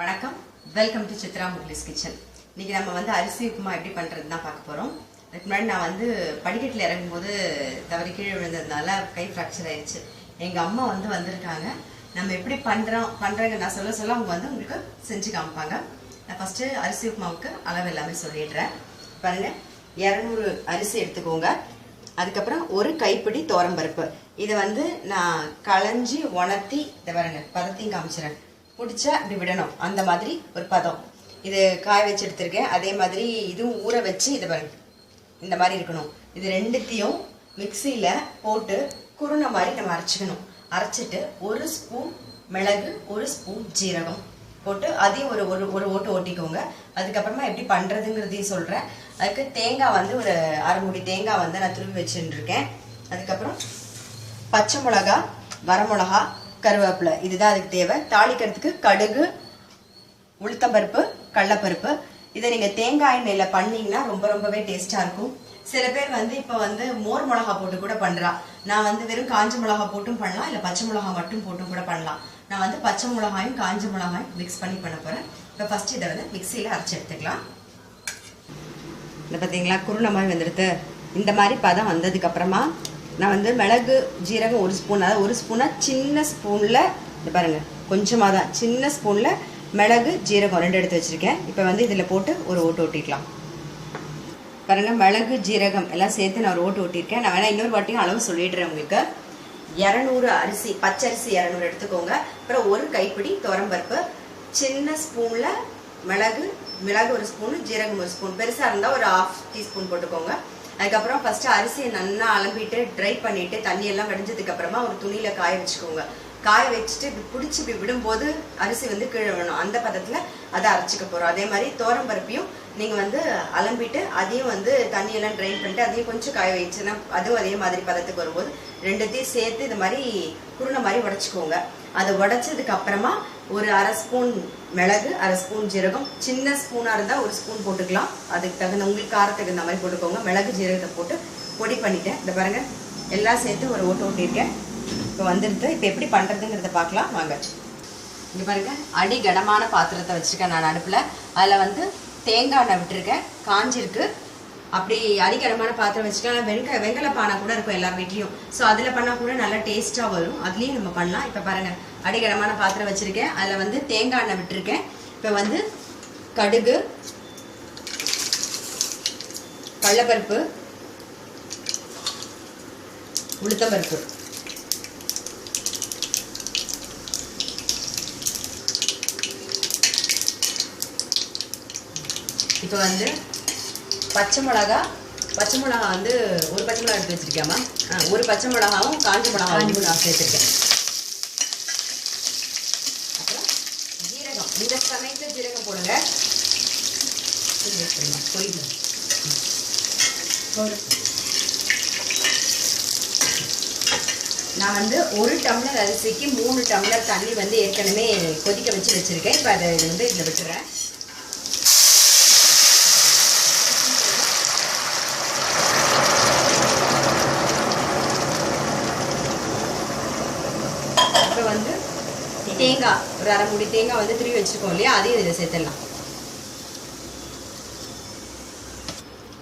வணக்கம். Welcome to Chitra Mukhlis kitchen. இன்னைக்கு நம்ம வந்து அரிசி உப்புமா எப்படி பண்றது தான் பார்க்க போறோம். அதுக்கு முன்னாடி நான் வந்து படிக்கட்டில் இறங்கும்போது தவறி கீழே விழுந்ததுனால கை ஃப்ராக்சர் ஆயிடுச்சு எங்கள் அம்மா வந்து வந்திருக்காங்க. நம்ம எப்படி பண்ணுறோம் பண்ணுறாங்க நான் சொல்ல சொல்ல அவங்க வந்து உங்களுக்கு செஞ்சு காமிப்பாங்க. நான் ஃபஸ்ட்டு அரிசி உப்புமாவுக்கு அளவு எல்லாமே சொல்லிடுறேன். பாருங்கள் இரநூறு அரிசி எடுத்துக்கோங்க. அதுக்கப்புறம் ஒரு கைப்பிடி பருப்பு. இதை வந்து நான் களைஞ்சி உணர்த்தி இதை பாருங்க பதத்தையும் காமிச்சிடறேன். பிடிச்சா இப்படி விடணும். அந்த மாதிரி ஒரு பதம். இது காய வச்சு எடுத்திருக்கேன். அதே மாதிரி இதுவும் ஊற வச்சு இதை பாருங்க. இந்த மாதிரி இருக்கணும். இது ரெண்டுத்தையும் மிக்சியில் போட்டு குருணை மாதிரி நம்ம அரைச்சிக்கணும். அரைச்சிட்டு ஒரு ஸ்பூன் மிளகு ஒரு ஸ்பூன் ஜீரகம் போட்டு அதையும் ஒரு ஒரு ஒரு ஓட்டு ஓட்டிக்கோங்க. அதுக்கப்புறமா எப்படி பண்ணுறதுங்கிறதையும் சொல்கிறேன் அதுக்கு தேங்காய் வந்து ஒரு அரை மூடி தேங்காய் வந்து நான் திரும்பி வச்சுட்டு அதுக்கப்புறம் பச்சை மிளகா வரமிளகா கருவேப்பிலை. இதுதான் அதுக்கு தேவை. தாளிக்கிறதுக்கு கடுகு உளுத்தம்பருப்பு கடலப்பருப்பு. இதை நீங்கள் தேங்காய் எண்ணெயில் பண்ணீங்கன்னா ரொம்ப ரொம்பவே டேஸ்ட்டாக இருக்கும். சில பேர் வந்து இப்போ வந்து மோர் மிளகா போட்டு கூட பண்ணுறா நான் வந்து வெறும் காஞ்ச மிளகா போட்டும் பண்ணலாம் இல்லை பச்சை மிளகா மட்டும் போட்டும் கூட பண்ணலாம். நான் வந்து பச்சை மிளகாயும் காஞ்ச மிளகாயும் மிக்ஸ் பண்ணி பண்ண போகிறேன் இப்போ ஃபஸ்ட்டு இதை வந்து மிக்சியில் அரைச்சி எடுத்துக்கலாம். இந்த பார்த்தீங்களா குருணை மாதிரி வந்துடுது இந்த மாதிரி பதம் வந்ததுக்கப்புறமா நான் வந்து மிளகு ஜீரகம் ஒரு ஸ்பூன் அதாவது ஒரு ஸ்பூனாக சின்ன ஸ்பூனில் இந்த பாருங்கள் கொஞ்சமாக தான் சின்ன ஸ்பூனில் மிளகு ஜீரகம் ரெண்டு எடுத்து வச்சுருக்கேன். இப்போ வந்து இதில் போட்டு ஒரு ஓட்டு ஓட்டிக்கலாம் பாருங்கள் மிளகு ஜீரகம் எல்லாம் சேர்த்து நான் ஒரு ஓட்டு ஓட்டியிருக்கேன். நான் வேணால் இன்னொரு வாட்டியும் அளவு சொல்லிடுறேன் உங்களுக்கு. இரநூறு அரிசி பச்சரிசி இரநூறு எடுத்துக்கோங்க. அப்புறம் ஒரு கைப்பிடி துவரம்பருப்பு சின்ன ஸ்பூனில் மிளகு மிளகு ஒரு ஸ்பூனு ஜீரகம் ஒரு ஸ்பூன் பெருசாக இருந்தால் ஒரு ஆஃப் டீஸ்பூன் போட்டுக்கோங்க. அதுக்கப்புறம் ஃபஸ்ட்டு அரிசியை நல்லா அலம்பிட்டு ட்ரை பண்ணிவிட்டு தண்ணியெல்லாம் வடிஞ்சதுக்கப்புறமா ஒரு துணியில் காய வச்சுக்கோங்க. காய வச்சுட்டு இப்படி பிடிச்சி இப்படி விடும்போது அரிசி வந்து கீழே விடணும் அந்த பதத்தில் அதை அரைச்சிக்க போகிறோம் அதே மாதிரி தோரம் பருப்பையும் நீங்கள் வந்து அலம்பிட்டு அதையும் வந்து தண்ணியெல்லாம் ட்ரைன் பண்ணிட்டு அதையும் கொஞ்சம் காய வச்சுன்னா அதுவும் அதே மாதிரி பதத்துக்கு வரும்போது ரெண்டுத்தையும் சேர்த்து இது மாதிரி குருணை மாதிரி உடச்சிக்கோங்க. அதை உடச்சதுக்கு அப்புறமா ஒரு அரை ஸ்பூன் மிளகு அரை ஸ்பூன் ஜீரகம் சின்ன ஸ்பூனாக இருந்தால் ஒரு ஸ்பூன் போட்டுக்கலாம். அதுக்கு தகுந்த உங்களுக்கு காரத்துக்கு இந்த மாதிரி போட்டுக்கோங்க. மிளகு ஜீரகத்தை போட்டு பொடி பண்ணிட்டேன். இந்த பாருங்கள் எல்லாம் சேர்த்து ஒரு ஓட்டு ஓட்டியிருக்கேன். இப்போ வந்துடுது இப்போ எப்படி பண்ணுறதுங்கிறத பார்க்கலாம். வாங்க. இங்கே பாருங்கள் அடி கனமான பாத்திரத்தை வச்சுருக்கேன் நான் அடுப்பில். அதில் வந்து தேங்காய் எண்ணெய் விட்டுருக்கேன். காஞ்சிருக்கு. அப்படி அடிக்கடமான பாத்திரம் வச்சுக்கலாம் வெங்க வெங்கல பானை கூட இருக்கும் எல்லார் வீட்லேயும். ஸோ அதில் பண்ணால் கூட நல்லா டேஸ்ட்டாக வரும். அதுலேயும் நம்ம பண்ணலாம். இப்போ பாருங்கள் அடிக்கடமான பாத்திரம் வச்சுருக்கேன். அதில் வந்து தேங்காய் எண்ணெய் விட்டுருக்கேன். இப்போ வந்து கடுகு கடலப்பருப்பு உளுத்தம்பருப்பு. இப்போ வந்து பச்சை மிளகா பச்சை மிளகா வந்து ஒரு பச்சை மிளகா எடுத்து வச்சிருக்கேம்மா ஒரு பச்சை மிளகாவும் காஞ்ச மிளகாவும் நான் சேர்த்துருக்கேன் அப்புறம் ஜீரகம். இந்த சமயத்தில் ஜீரகம் போடுங்க. நான் வந்து ஒரு டம்ளர் அரிசிக்கு மூணு டம்ளர் தண்ணி வந்து ஏற்கனவே கொதிக்க வச்சு வச்சிருக்கேன். இப்போ அதை வந்து இதில் வச்சுறேன் இப்போ வந்து தேங்காய் ஒரு அரை மூடி தேங்காய் வந்து திருவி வச்சுருக்கோம் இல்லையா? அதையும் இதில் சேர்த்துடலாம்.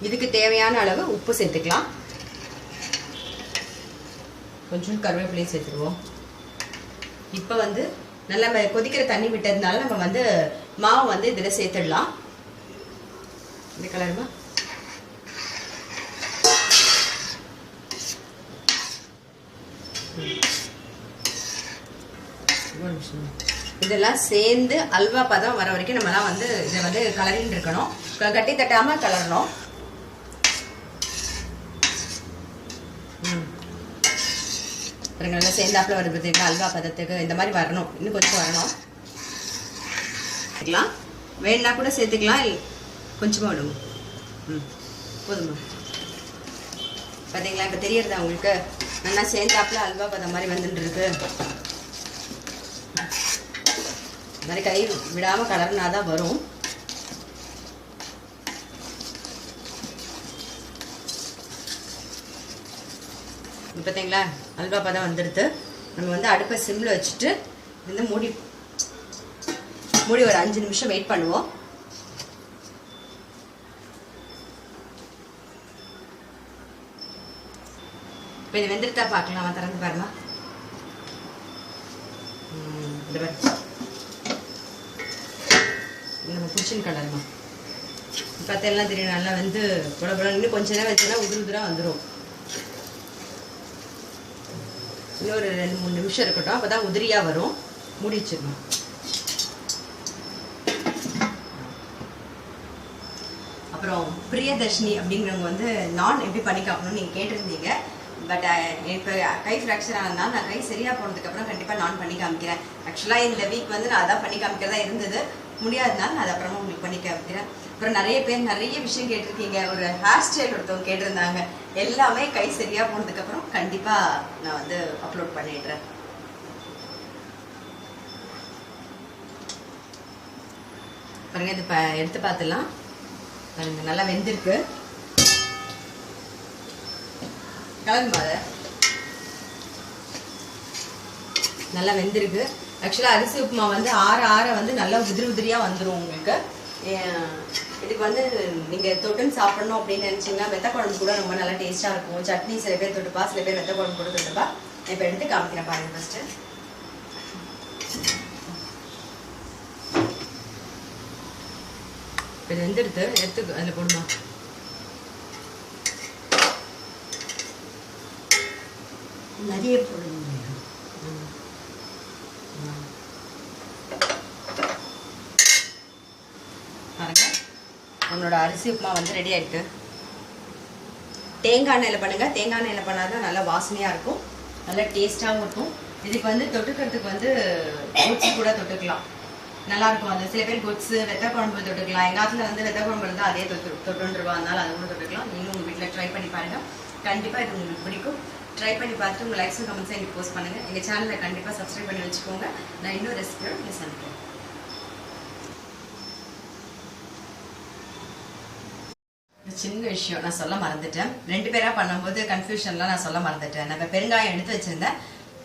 இதுக்கு தேவையான அளவு உப்பு சேர்த்துக்கலாம். கொஞ்சம் கருவேப்பிலையும் சேர்த்துருவோம் இப்போ வந்து நல்லா கொதிக்கிற தண்ணி விட்டதுனால நம்ம வந்து மாவு வந்து இதில் சேர்த்துடலாம். இந்த கலருமா ஒரு இதெல்லாம் சேர்ந்து அல்வா பதம் வர வரைக்கும் நம்மலாம் வந்து இதை வந்து கலரின்னு இருக்கணும். கட்டி தட்டாமல் கலரணும். ம். பாருங்க நல்லா சேர்ந்தாப்புல வருது அல்வா பதத்துக்கு இந்த மாதிரி வரணும். இன்னும் கொஞ்சம் வரணும். சேர்த்துக்கலாம். வேணும்னா கூட சேர்த்துக்கலாம். கொஞ்சமாக கொஞ்சமா விடுங்க. ம். போதுமா? பார்த்தீங்களா இப்போ தெரியறதா உங்களுக்கு? நல்லா சேர்ந்தாப்புல அல்வா பதம் மாதிரி வந்துட்டு இருக்கு. மாதிரி கை விடாமல் கலர்னா தான் வரும். பார்த்தீங்களா அல்வா பதம் வந்துடுது நம்ம வந்து அடுப்பை சிம்மில் வச்சுட்டு வந்து மூடி மூடி ஒரு அஞ்சு நிமிஷம் வெயிட் பண்ணுவோம். இப்போ இது வெந்துட்டா பார்க்கலாமா. திறந்து பாருமா. இந்த நம்ம புடிச்சின் கலருமா பார்த்தெல்லாம் தெரியும் நல்லா வந்து புட இன்னும் கொஞ்ச நேரம் வச்சுன்னா உதிர உதிரா வந்துடும் இன்னொரு ரெண்டு மூணு நிமிஷம் இருக்கட்டும். அப்பதான் உதிரியா வரும். முடிச்சிடணும். அப்புறம் பிரியதர்ஷினி அப்படிங்கிறவங்க வந்து நான் எப்படி பண்ணி காப்பணும்னு நீங்கள் கேட்டிருந்தீங்க. பட் uh, இப்போ கை ஃப்ராக்சர் ஆனதுனால நான் கை சரியாக போனதுக்கப்புறம் கண்டிப்பாக நான் பண்ணி காமிக்கிறேன். ஆக்சுவலாக இந்த வீக் வந்து நான் அதான் பண்ணி காமிக்கிறதா இருந்தது. முடியாதனால நான் அப்புறமா உங்களுக்கு பண்ணி காமிக்கிறேன். அப்புறம் நிறைய பேர் நிறைய விஷயம் கேட்டிருக்கீங்க. ஒரு ஹேர் ஸ்டைல் ஒருத்தவங்க கேட்டிருந்தாங்க. எல்லாமே கை சரியாக போனதுக்கப்புறம் கண்டிப்பாக நான் வந்து அப்லோட் பண்ணிடுறேன். பாருங்க இது எடுத்து பார்த்துலாம் பாருங்க நல்லா வெந்திருக்கு. கலந்து பாரு நல்லா வெந்திருக்கு. ஆக்சுவலாக அரிசி உப்புமா வந்து ஆற ஆற வந்து நல்லா உதிரி உதிரியாக வந்துடும் உங்களுக்கு. இதுக்கு வந்து நீங்கள் தொட்டுன்னு சாப்பிடணும் அப்படின்னு நினச்சிங்கன்னா வெத்த குழம்பு கூட ரொம்ப நல்லா டேஸ்ட்டாக இருக்கும். சட்னி சில பேர் தொட்டுப்பா சில பேர் வெத்த குழம்பு கூட தொட்டுப்பா. இப்போ எடுத்து காமிக்கிறேன் பாருங்க ஃபஸ்ட்டு இப்போ இது வெந்தெடுத்து எடுத்து அதில் போடுமா? நிறைய போடுங்க பாருங்க நம்மளோட அரிசி உப்புமா வந்து ரெடி ஆகிட்டு தேங்காய் எண்ணெயில் பண்ணுங்க. தேங்காய் எண்ணெயில் பண்ணால் தான் நல்லா வாசனையாக இருக்கும். நல்லா டேஸ்ட்டாகவும் இருக்கும். இதுக்கு வந்து தொட்டுக்கிறதுக்கு வந்து கொச்சு கூட தொட்டுக்கலாம். நல்லாயிருக்கும் அது சில பேர் கொச்சு வெத்த குழம்பு தொட்டுக்கலாம். எங்கள் ஆத்துல வந்து வெத்த குழம்பு இருந்தால் அதே தொட்டு தொட்டுருவா அதனால் அது கூட தொட்டுக்கலாம். நீங்களும் உங்கள் வீட்டில் ட்ரை பண்ணி பாருங்கள் கண்டிப்பாக இது உங்களுக்கு பிடிக்கும். ட்ரை பண்ணி பார்த்துட்டு உங்கள் லைக்ஸும் கமெண்ட்ஸும் எங்களுக்கு போஸ்ட் பண்ணுங்கள் எங்கள் சேனலை கண்டிப்பாக சப்ஸ்கிரைப் பண்ணி வச்சுக்கோங்க. நான் இன்னும் ரெசிபியோட மிஸ் அனுப்புகிறேன் சின்ன விஷயம் நான் சொல்ல மறந்துட்டேன். ரெண்டு பேரா பண்ணும்போது கன்ஃபியூஷன்லாம் நான் சொல்ல மறந்துட்டேன். நம்ம பெருங்காயம் எடுத்து வச்சிருந்தேன்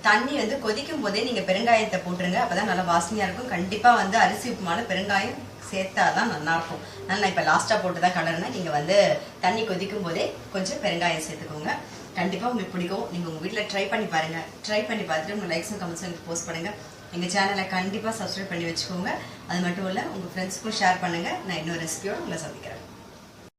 தண்ணி வந்து கொதிக்கும் போதே நீங்க பெருங்காயத்தை போட்டுருங்க. அப்பதான் நல்லா வாசனையா இருக்கும். கண்டிப்பா வந்து அரிசி உப்புமான பெருங்காயம் சேர்த்தாதான் நல்லா இருக்கும் அதனால நான் இப்ப லாஸ்டா போட்டு தான் கலர்னேன் நீங்க வந்து தண்ணி கொதிக்கும் போதே கொஞ்சம் பெருங்காயம் சேர்த்துக்கோங்க. கண்டிப்பா உங்களுக்கு பிடிக்கும். நீங்க உங்க வீட்டில் ட்ரை பண்ணி பாருங்க. ட்ரை பண்ணி பார்த்துட்டு உங்க லைக்ஸும் கமெண்ட்ஸும் எனக்கு போஸ்ட் பண்ணுங்க. எங்க சேனலை கண்டிப்பா சப்ஸ்கிரைப் பண்ணி வச்சுக்கோங்க. அது மட்டும் இல்ல உங்க ஃப்ரெண்ட்ஸ்க்கும் ஷேர் பண்ணுங்க. நான் இன்னொரு ரெசிபியோட உங்களை சந்திக்கிறேன்.